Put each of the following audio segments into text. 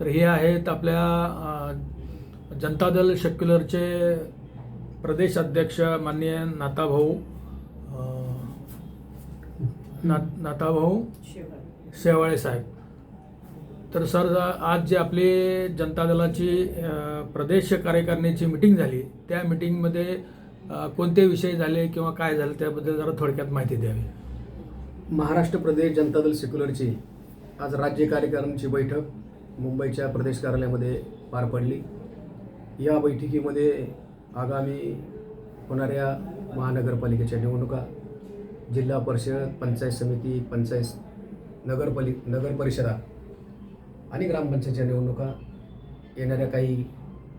तर हे आहेत आपल्या जनता दल सेक्युलरचे प्रदेश अध्यक्ष माननीय नाताभाऊ ना नाताभाऊ शेवाळे साहेब. तर सर आज जे आपली जनता दलाची प्रदेश कार्यकारिणीची मिटिंग झाली त्या मिटिंगमध्ये कोणते विषय झाले किंवा काय झालं त्याबद्दल जरा थोडक्यात माहिती द्यावी. महाराष्ट्र प्रदेश जनता दल सेक्युलरची आज राज्य कार्यकारिणीची बैठक. मुंबईच्या प्रदेश कार्यालयामध्ये पार पडली. या बैठकीमध्ये आगामी होणाऱ्या महानगरपालिकेच्या निवडणुका जिल्हा परिषद पंचायत समिती पंचायत नगरपालि नगर परिषदा आणि ग्रामपंचायतच्या निवडणुका येणाऱ्या काही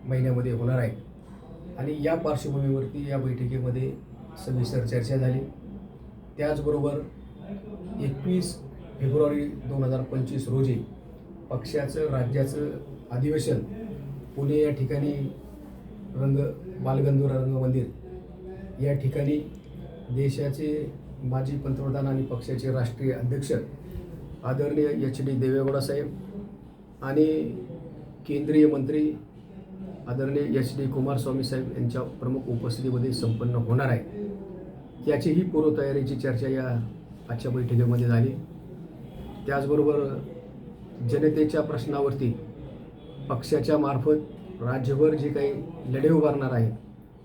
महिन्यामध्ये होणार आहेत. आणि या पार्श्वभूमीवरती या बैठकीमध्ये सविस्तर चर्चा झाली. त्याचबरोबर एकवीस फेब्रुवारी दोन हजार पंचवीस रोजी पक्षाचं राज्याचं अधिवेशन पुणे या ठिकाणी रंग बालगंधर्व रंग मंदिर या ठिकाणी देशाचे माजी पंतप्रधान आणि पक्षाचे राष्ट्रीय अध्यक्ष आदरणीय एच डी देवेगौडा साहेब आणि केंद्रीय मंत्री आदरणीय एच डी कुमारस्वामी साहेब यांच्या प्रमुख उपस्थितीमध्ये संपन्न होणार आहे. त्याचीही पूर्वतयारीची चर्चा या आजच्या बैठकीमध्ये झाली. त्याचबरोबर जनतेच्या प्रश्नावरती पक्षाच्या मार्फत राज्यभर जे काही लढे उभारणार आहेत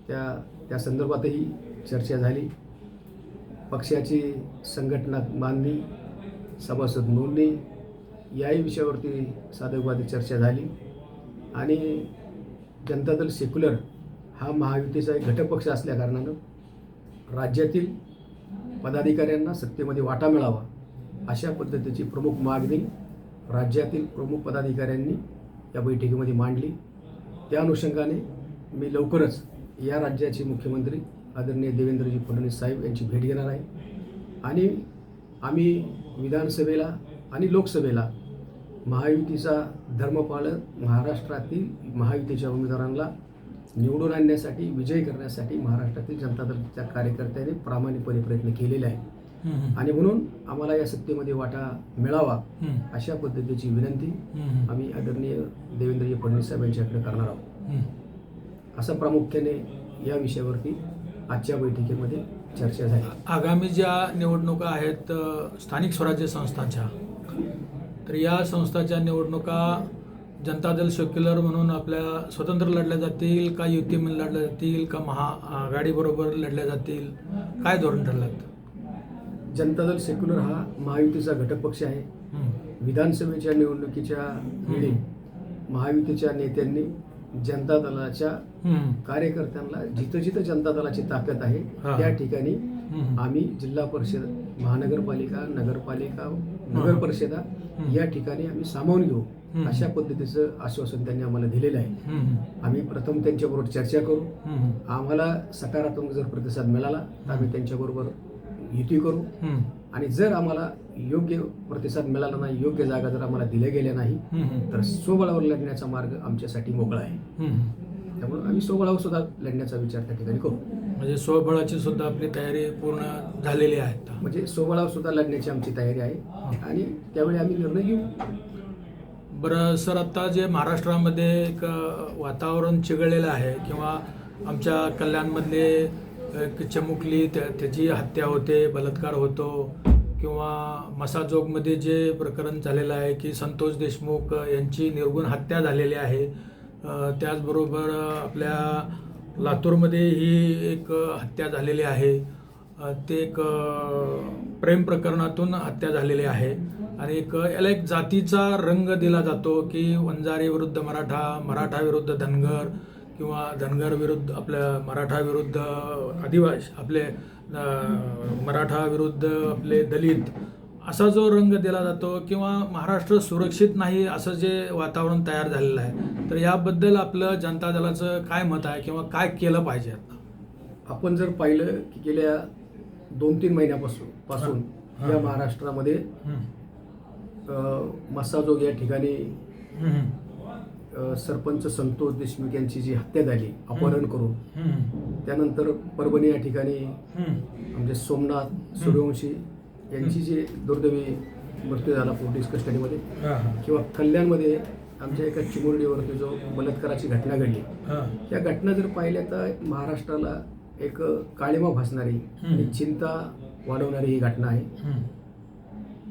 त्या त्या संदर्भातही चर्चा झाली. पक्षाची संघटना बांधणी सभासद नोंदणी याही विषयावरती साधकवादी चर्चा झाली. आणि जनता दल सेक्युलर हा महायुतीचा एक घटकपक्ष असल्याकारणानं राज्यातील पदाधिकाऱ्यांना सत्तेमध्ये वाटा मिळावा अशा पद्धतीची प्रमुख मागणी राज्यातील प्रमुख पदाधिकाऱ्यांनी या बैठकीमध्ये मांडली. त्या अनुषंगाने मी लवकरच या राज्याचे मुख्यमंत्री आदरणीय देवेंद्रजी फडणवीस साहेब यांची भेट घेणार आहे. आणि आम्ही विधानसभेला आणि लोकसभेला महायुतीचा धर्मपालक महाराष्ट्रातील महायुतीच्या उमेदवारांना निवडून आणण्यासाठी विजयी करण्यासाठी महाराष्ट्रातील जनता दलच्या कार्यकर्त्यांनी प्रामाणिकपणे प्रयत्न केलेले आहे आणि म्हणून आम्हाला या सत्तेमध्ये वाटा मिळावा. अशा पद्धतीची विनंती. आम्ही आदरणीय देवेंद्रजी फडणवीस साहेब यांच्याकडे करणार आहोत. असं प्रामुख्याने या विषयावरती आजच्या बैठकीमध्ये चर्चा झाली आगामी ज्या निवडणुका आहेत स्थानिक स्वराज्य संस्थांच्या तर या संस्थाच्या निवडणुका जनता दल सेक्युलर म्हणून आपल्या स्वतंत्र लढल्या जातील का युतीमध्ये लढल्या जातील का महा आघाडीबरोबर लढल्या जातील काय धोरण ठरलं जनता दल सेक्युलर हा महायुतीचा घटक पक्ष आहे. विधानसभेच्या निवडणुकीच्या वेळी महायुतीच्या नेत्यांनी जनता दलाच्या कार्यकर्त्यांना जिथं जिथं जनता दलाची ताकद आहे. त्या ठिकाणी आम्ही जिल्हा परिषद महानगरपालिका नगरपालिका नगर परिषदा. या ठिकाणी आम्ही सामावून घेऊ. अशा पद्धतीचं आश्वासन त्यांनी आम्हाला दिलेलं आहे. आम्ही प्रथम त्यांच्याबरोबर चर्चा करू. आम्हाला सकारात्मक जर प्रतिसाद मिळाला तर आम्ही त्यांच्याबरोबर युती करू. आणि जर आम्हाला योग्य प्रतिसाद मिळाला नाही योग्य जागा जर आम्हाला दिल्या गेल्या नाही तर स्वबळावर लढण्याचा मार्ग आमच्यासाठी मोकळा आहे. त्यामुळे आम्ही स्वबळावर सुद्धा लढण्याचा विचार त्या ठिकाणी करू. म्हणजे स्वबळाची सुद्धा आपली तयारी पूर्ण झालेली आहे. म्हणजे स्वबळावर सुद्धा लढण्याची आमची तयारी आहे. आणि त्यावेळी आम्ही निर्णय घेऊ. बरं सर आता जे महाराष्ट्रामध्ये एक वातावरण चिघळलेलं आहे किंवा आमच्या कल्याणमधले चमुकली त्या त्याची हत्या होते बलात्कार होतो किंवा मसाजोगमध्ये जे प्रकरण झालेलं आहे की संतोष देशमुख यांची निर्गुण हत्या झालेली आहे त्याचबरोबर आपल्या लातूरमध्ये ही एक हत्या झालेली आहे. ते एक प्रेम प्रकरणातून हत्या झालेली आहे. आणि एक याला एक जातीचा रंग दिला जातो की वंजारी विरुद्ध मराठा मराठा विरुद्ध धनगर किंवा धनगर विरुद्ध आपल्या मराठा विरुद्ध आदिवासी आपले मराठा विरुद्ध आपले दलित असा जो रंग दिला जातो किंवा महाराष्ट्र सुरक्षित नाही असं जे वातावरण तयार झालेलं आहे तर याबद्दल आपलं जनता दलाचं काय मत आहे किंवा काय केलं पाहिजे आता? आपण जर पाहिलं की गेल्या दोन तीन महिन्यापासून पासून. या महाराष्ट्रामध्ये मस्साजोग या ठिकाणी सरपंच संतोष देशमुख यांची जी हत्या झाली अपहरण करून. त्यानंतर परभणी या ठिकाणी म्हणजे सोमनाथ सूर्यवंशी यांची जी दुर्दैवी मृत्यू झाला पोलीस कस्टडीमध्ये किंवा कल्याणमध्ये आमच्या एका चिमुरडीवरती जो बलात्काराची घटना घडली. त्या घटना जर पाहिल्या तर महाराष्ट्राला एक काळिमा भासणारी आणि चिंता वाढवणारी ही घटना आहे.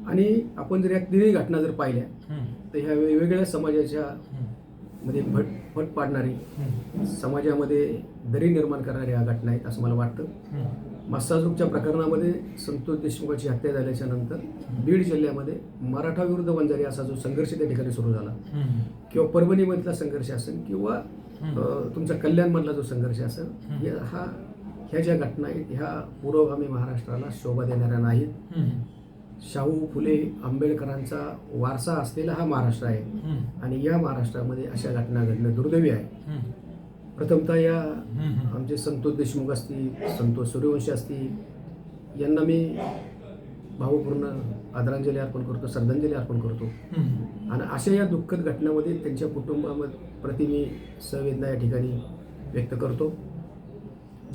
आणि आपण जर या तिन्ही घटना जर पाहिल्या. तर ह्या वेगवेगळ्या समाजाच्या. मध्ये भट फट पाडणारी. समाजामध्ये दरी निर्माण करणाऱ्या ह्या घटना आहेत असं मला वाटतं. मस्साजूकच्या प्रकरणामध्ये संतोष देशमुखाची हत्या झाल्याच्यानंतर बीड जिल्ह्यामध्ये मराठा विरुद्ध वंजारी असा जो संघर्ष त्या ठिकाणी सुरू झाला. किंवा परभणीमधला संघर्ष असेल किंवा तुमचा कल्याणमधला जो संघर्ष असेल हा ह्या ज्या घटना आहेत ह्या पुरोगामी महाराष्ट्राला शोभा देणाऱ्या नाहीत. शाहू फुले आंबेडकरांचा वारसा असलेला हा महाराष्ट्र आहे. आणि या महाराष्ट्रामध्ये अशा घटना घडणं दुर्दैवी आहे. प्रथमतः या. आमचे संतोष देशमुख असतील संतोष सूर्यवंशी असतील यांना मी भावपूर्ण आदरांजली अर्पण करतो श्रद्धांजली अर्पण करतो. आणि अशा या दुःखद घटनामध्ये त्यांच्या कुटुंबामध्ये प्रति मी संवेदना या ठिकाणी व्यक्त करतो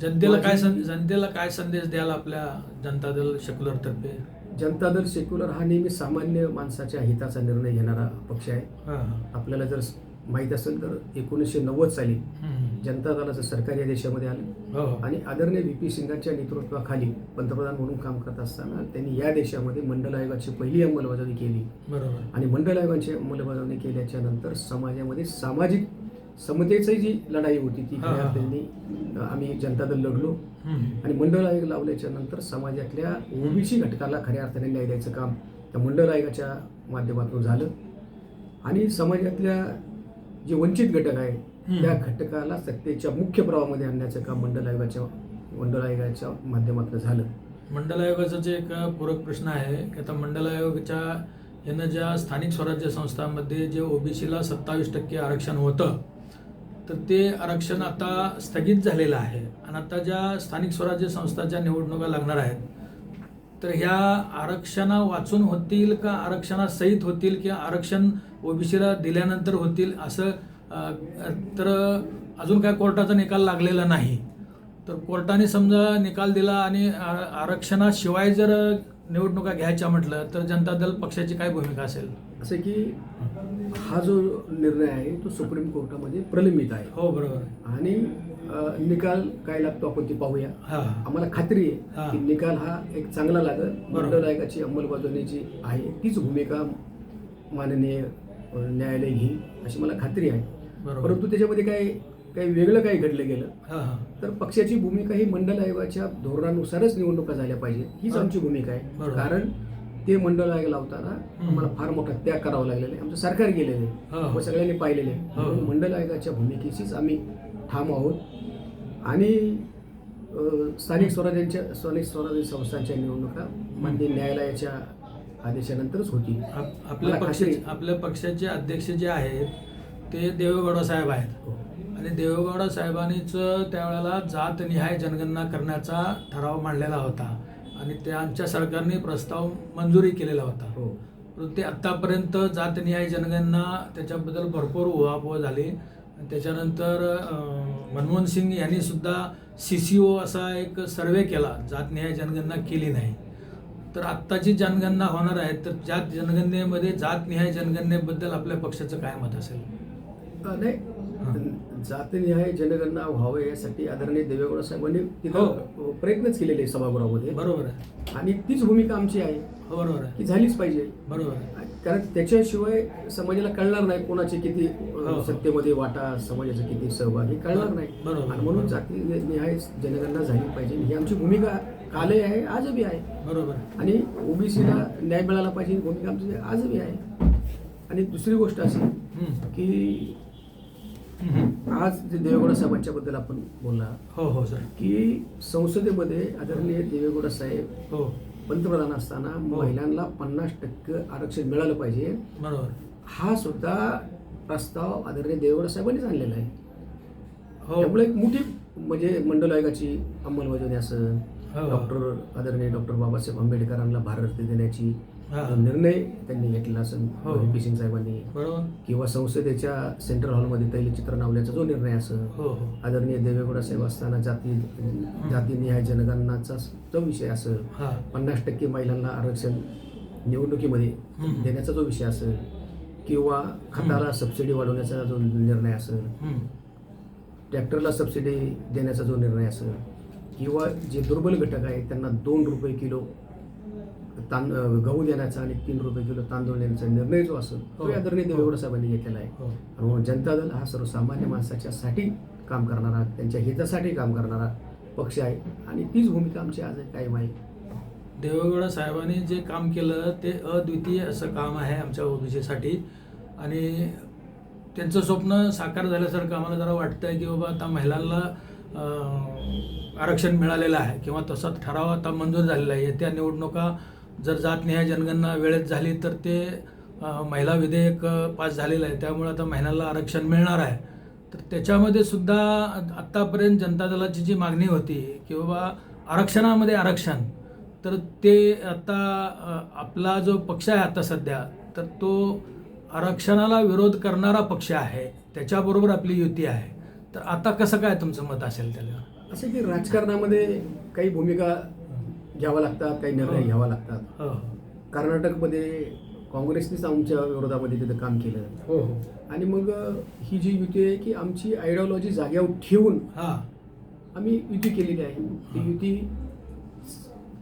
जनतेला काय सं- जनतेला काय संदेश द्याल आपल्या जनता दल सेक्युलर तर्फे जनता दल सेक्युलर हा नेहमी सामान्य माणसाच्या हिताचा निर्णय घेणारा पक्ष आहे. आपल्याला जर माहीत असेल तर एकोणीसशे नव्वद साली. जनता दलाचं सरकार या देशामध्ये आलं हो हो. आणि आदरणीय व्ही पी सिंगांच्या नेतृत्वाखाली पंतप्रधान म्हणून काम करत असताना त्यांनी या देशामध्ये मंडल आयोगाची पहिली अंमलबजावणी केली आणि मंडल आयोगाची अंमलबजावणी केल्याच्यानंतर समाजामध्ये सामाजिक समतेची जी लढाई होती ती. त्यांनी आम्ही जनता दल लढलो. आणि मंडळ आयोग लावल्याच्या नंतर समाजातल्या ओबीसी घटकाला खऱ्या अर्थाने न्याय द्यायचं काम त्या मंडळ आयोगाच्या माध्यमातून झालं. आणि समाजातल्या जे वंचित घटक आहे. त्या घटकाला सत्तेच्या मुख्य प्रवाहामध्ये आणण्याचं काम मंडळ आयोगाच्या मंडळ आयोगाच्या माध्यमातून झालं. मंडल आयोगाचा जे एक पूरक प्रश्न आहे की आता मंडल आयोगाच्या यानं ज्या स्थानिक स्वराज्य संस्थांमध्ये जे ओबीसीला सत्तावीस टक्के आरक्षण होतं तर ते आरक्षण आता स्थगित झालेलं आहे. आणि आता ज्या स्थानिक स्वराज्य संस्थाच्या निवडणुका लागणार आहेत तर ह्या आरक्षणा वाचून होतील का आरक्षणासहित होतील किंवा आरक्षण ओबीसीला दिल्यानंतर होतील असं तर अजून काय कोर्टाचा निकाल लागलेला नाही. तर कोर्टाने समजा निकाल दिला आणि आरक्षणाशिवाय जर निवडणुका घ्यायच्या म्हटलं तर जनता दल पक्षाची काय भूमिका असेल? असं की हा जो निर्णय आहे तो सुप्रीम कोर्टामध्ये प्रलंबित आहे. हो बरोबर. आणि निकाल काय लागतो आपण ते पाहूया. हा. आम्हाला खात्री. आहे की निकाल हा एक चांगला लागेल. बरोबर. मंडळ आयोगाची अंमलबजावणी जी आहे तीच भूमिका माननीय न्यायालय घेईल अशी मला खात्री आहे. परंतु त्याच्यामध्ये काही काही वेगळं काही घडलं गेलं तर पक्षाची भूमिका ही मंडळ आयोगाच्या धोरणानुसारच निवडणुका झाल्या पाहिजे हीच. आमची भूमिका आहे. कारण ते मंडळ आयोग लावताना. आम्हाला फार मोठा त्याग करावा लागलेला आहे आमचं सरकार गेलेलं. आहे व सगळ्यांनी पाहिलेले आहे हा. मंडळ आयोगाच्या भूमिकेचीच आम्ही ठाम आहोत आणि स्थानिक स्वराज्यांच्या स्थानिक स्वराज्य संस्थांच्या निवडणुका माननीय न्यायालयाच्या आदेशानंतरच आप- आपल्या पक्षाचे आपल्या पक्षाचे अध्यक्ष जे आहेत ते देवेगौडा साहेब आहेत हो. आणि देवेगौडा साहेबांनीच त्यावेळेला जातनिहाय जनगणना करण्याचा ठराव मांडलेला होता. आणि त्यांच्या सरकारने प्रस्ताव मंजुरी केलेला होता. हो. परंतु ते आत्तापर्यंत जातनिहाय जनगणना त्याच्याबद्दल भरपूर उहापोह झाली. आणि त्याच्यानंतर मनमोहन सिंग यांनी सुद्धा सी सी ओ असा एक सर्वे केला. जातनिहाय जनगणना केली नाही. तर आत्ताची जनगणना होणार आहे तर ज्या जनगणनेमध्ये जातनिहाय जनगणनेबद्दल आपल्या पक्षाचं काय मत असेल? नाही. जातनिहाय जनगणना व्हावं यासाठी आदरणीय देवेगौडा साहेबांनी हो. तिथं प्रयत्नच केलेले सभागृहामध्ये बरोबर आहे आणि तीच भूमिका आमची आहे हो बरोबर आहे की झालीच पाहिजे बरोबर आहे कारण त्याच्याशिवाय समाजाला कळणार नाही कोणाचे किती हो, हो. सत्तेमध्ये वाटा समाजाचा किती सहभाग हे कळणार नाही बरोबर. आणि म्हणून जाती निहाय जनगणना झाली पाहिजे ही आमची भूमिका कालही आहे आजही आहे बरोबर आणि ओबीसीला न्याय मिळाला पाहिजे ही भूमिका आमची आजही आहे आणि दुसरी गोष्ट अशी. की. आज जे देवेगौडा साहेबांच्या बद्दल आपण बोलला हो हो सर. की संसदेमध्ये आदरणीय देवेगौडा साहेब हो. पंतप्रधान असताना महिलांना पन्नास टक्के आरक्षण मिळालं पाहिजे. बरोबर. हा सुद्धा प्रस्ताव आदरणीय देवेगौडा साहेबांनीच आणलेला आहे. हो. त्यामुळे एक मोठी म्हणजे मंडल आयोगाची अंमलबजावणी असं हो. डॉक्टर आदरणीय डॉक्टर बाबासाहेब आंबेडकरांना भारत देण्याची हा. निर्णय त्यांनी घेतला असं हो. व्ही पी सिंग साहेबांनी किंवा संसदेच्या सेंट्रल हॉलमध्ये तैलचित्र लावण्याचा जो निर्णय असं हो हो. आदरणीय देवेगौडा साहेब असताना जाती जातीनिहाय जनगणनाचा जो विषय असेल हा. पन्नास टक्के महिलांना आरक्षण निवडणुकीमध्ये. देण्याचा जो विषय असेल किंवा खताला सबसिडी वाढवण्याचा जो निर्णय असेल. ट्रॅक्टरला सबसिडी देण्याचा जो निर्णय असेल किंवा जे दुर्बल घटक आहेत त्यांना दोन रुपये किलो तां अं, गहू देण्याचा आणि तीन रुपये किलो तांदूळ देण्याचा निर्णय जो असेल तो हो. आदरणीय देवेगौड साहेबांनी घेतलेला आहे. हो. आणि म्हणून जनता दल हा सर्वसामान्य माणसाच्यासाठी काम करणारा त्यांच्या हितासाठी काम करणारा पक्ष आहे. आणि तीच भूमिका आमची आज कायम आहे. देवेगौडा साहेबांनी जे काम केलं ते अद्वितीय असं काम आहे आमच्या ओबीसीसाठी. आणि त्यांचं स्वप्न साकार झाल्यासारखं आम्हाला जरा वाटतंय की बाबा आता महिलांना आरक्षण मिळालेलं आहे किंवा तसा ठराव आता मंजूर झालेला आहे. येत्या निवडणुका जर जातनिहाय जनगणना वेळेत झाली तर ते महिला विधेयक पास झालेलं आहे. त्यामुळे आता महिलांना आरक्षण मिळणार आहे. तर त्याच्यामध्ये सुद्धा आत्तापर्यंत जनता दलाची जी मागणी होती की बाबा आरक्षणामध्ये आरक्षण तर ते आता आपला जो पक्ष आहे आता सध्या तर तो आरक्षणाला विरोध करणारा पक्ष आहे. त्याच्याबरोबर आपली युती आहे. तर आता कसं काय तुमचं मत असेल त्याला? असं की राजकारणामध्ये काही भूमिका घ्याव्या लागतात काही निर्णय हो. घ्यावा लागतात. हो. कर्नाटकमध्ये काँग्रेसनेच आमच्या विरोधामध्ये तिथं काम केलं. हो हो. आणि मग ही जी युती आहे की आमची आयडिओलॉजी जाग्यावर ठेवून हां. आम्ही युती केलेली आहे. ती युती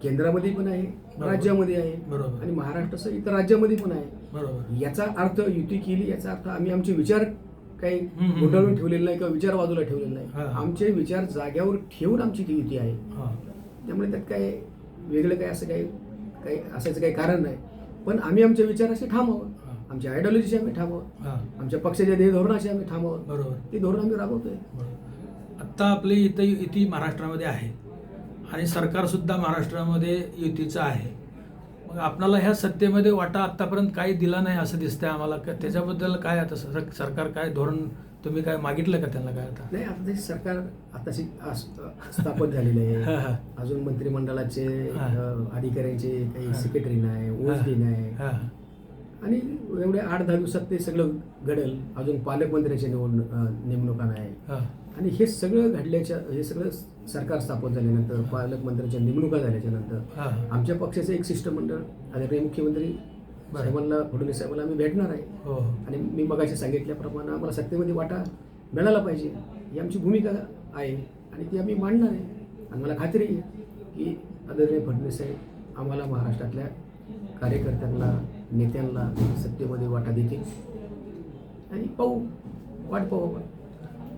केंद्रामध्ये पण आहे. राज्यामध्ये आहे बरोबर. आणि महाराष्ट्रासह इतर राज्यामध्ये पण आहे. बरोबर. याचा अर्थ युती केली याचा अर्थ आम्ही आमचे विचार काही. गुंडाळून ठेवलेले नाही किंवा विचार बाजूला ठेवलेले नाही. आमचे विचार जाग्यावर ठेवून आमची ती युती आहे. त्यामुळे त्यात काय वेगळं काय असं काही काही असायचं काही कारण नाही. पण आम्ही आमचे विचार असे हा. आमच्या आयडिओलॉजीशी आम्ही ठामावं हां. आमच्या पक्षाच्या ध्येय धोरणाशी आम्ही थांबवत बरोबर. ते धोरण आम्ही राबवतोय. बरोबर. आत्ता आपली इथं युती महाराष्ट्रामध्ये आहे. आणि सरकारसुद्धा महाराष्ट्रामध्ये युतीचं आहे. मग आपणाला ह्या सत्तेमध्ये वाटा आत्तापर्यंत काही दिला नाही असं दिसतंय आम्हाला. त्याच्याबद्दल काय आता सर- सरकार काय धोरण तुम्ही काय मागितलं का त्यांना काय आता नाही आता ते सरकार आताशी आस- स्थापन झालेले हा, आहे हा. अजून मंत्रिमंडळाचे हा. अ, अधिकाऱ्यांचे काही. सेक्रेटरी नाही. ओएसडी नाही हां आणि एवढ्या आठ दहा दिवसात ते सगळं घडेल अजून पालकमंत्र्याच्या निवड अ, नेमणुका नाही हां आणि हे सगळं घडल्याच्या हे सगळं सरकार स्थापन झाल्यानंतर पालकमंत्र्यांच्या नेमणुका झाल्याच्यानंतर हां आमच्या पक्षाचं एक शिष्टमंडळ आदरणीय मुख्यमंत्री. साहेबांना फडणवीस साहेबांना आम्ही भेटणार आहे. हो आणि मी मगाशी सांगितल्याप्रमाणे आम्हाला सत्तेमध्ये वाटा मिळाला पाहिजे. ही आमची भूमिका आहे आणि ती आम्ही मांडणार आहे. आणि मला खात्री आहे की आदरणीय फडणवीस साहेब आम्हाला महाराष्ट्रातल्या कार्यकर्त्यांना नेत्यांना सत्तेमध्ये वाटा देतील. आणि पाहू वाट पाहू आपण.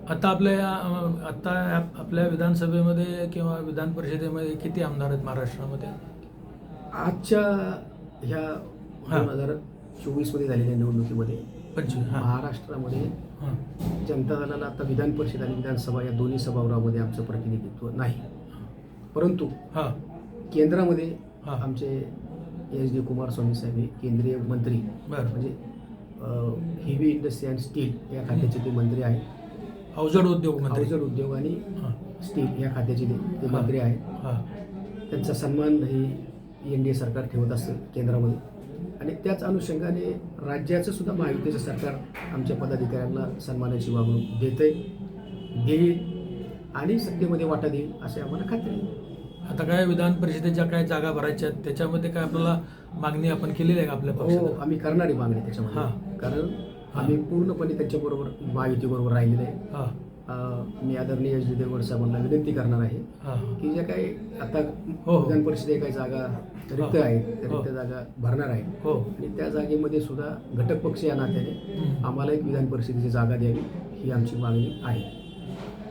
आता आपल्या अं, आता ह्या- आपल्या विधानसभेमध्ये किंवा विधान परिषदेमध्ये किती आमदार आहेत महाराष्ट्रामध्ये? आजच्या ह्या हा. दोन हजार चोवीसमध्ये झालेल्या निवडणुकीमध्ये पंचवीस हां. महाराष्ट्रामध्ये हां. जनता दलाला आता विधान परिषद आणि विधानसभा या दोन्ही सभागृहामध्ये आमचं प्रतिनिधित्व नाही. परंतु हां. केंद्रामध्ये हा. आमचे एच डी कुमारस्वामी साहेब हे केंद्रीय मंत्री बरं. म्हणजे हेवी इंडस्ट्री अँड स्टील या खात्याचे ते मंत्री आहेत. अवजड उद्योग मंत्री. अवजड उद्योग आणि हां. स्टील या खात्याचे ते ते हा. मंत्री आहेत. हां. त्यांचा सन्मान ही एन डी ए सरकार ठेवत असतं केंद्रामध्ये. आणि त्याच अनुषंगाने राज्याचं सुद्धा महायुतीचं सरकार आमच्या पदाधिकाऱ्यांना सन्मानाची वागणूक देतंय देईल आणि सत्तेमध्ये वाटा देईल असे आम्हाला खात्री आहे. आता काय विधान परिषदेच्या काय जागा भरायच्या आहेत त्याच्यामध्ये काय आपल्याला मागणी आपण केलेली आहे का आपल्या हो आम्ही करणारी मागणी हा. त्याच्यामध्ये कारण आम्ही पूर्णपणे त्यांच्याबरोबर महायुतीबरोबर राहिलेले आहे. हां. मी आदरणीय एच डी देवगड साहेबांना विनंती करणार आहे हां. की ज्या काही आता हो. विधान परिषदे काही जागा रिक्त हो. आहेत त्या हो. रिक्त जागा भरणार आहे हो. आणि त्या जागेमध्ये सुद्धा घटक पक्ष या नात्याने. आम्हाला एक विधान परिषदेची जागा द्यावी ही आमची मागणी आहे.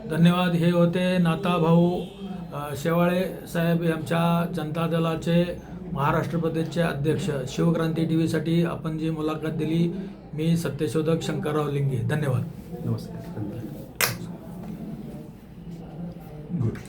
धन्यवाद. हे होते नाता भाऊ शेवाळे साहेब हे आमच्या जनता दलाचे महाराष्ट्र प्रदेशचे अध्यक्ष. शिवक्रांती टी व्हीसाठी आपण जी मुलाखत दिली मी सत्यशोधक शंकरराव लिंगे. धन्यवाद. नमस्कार. Good.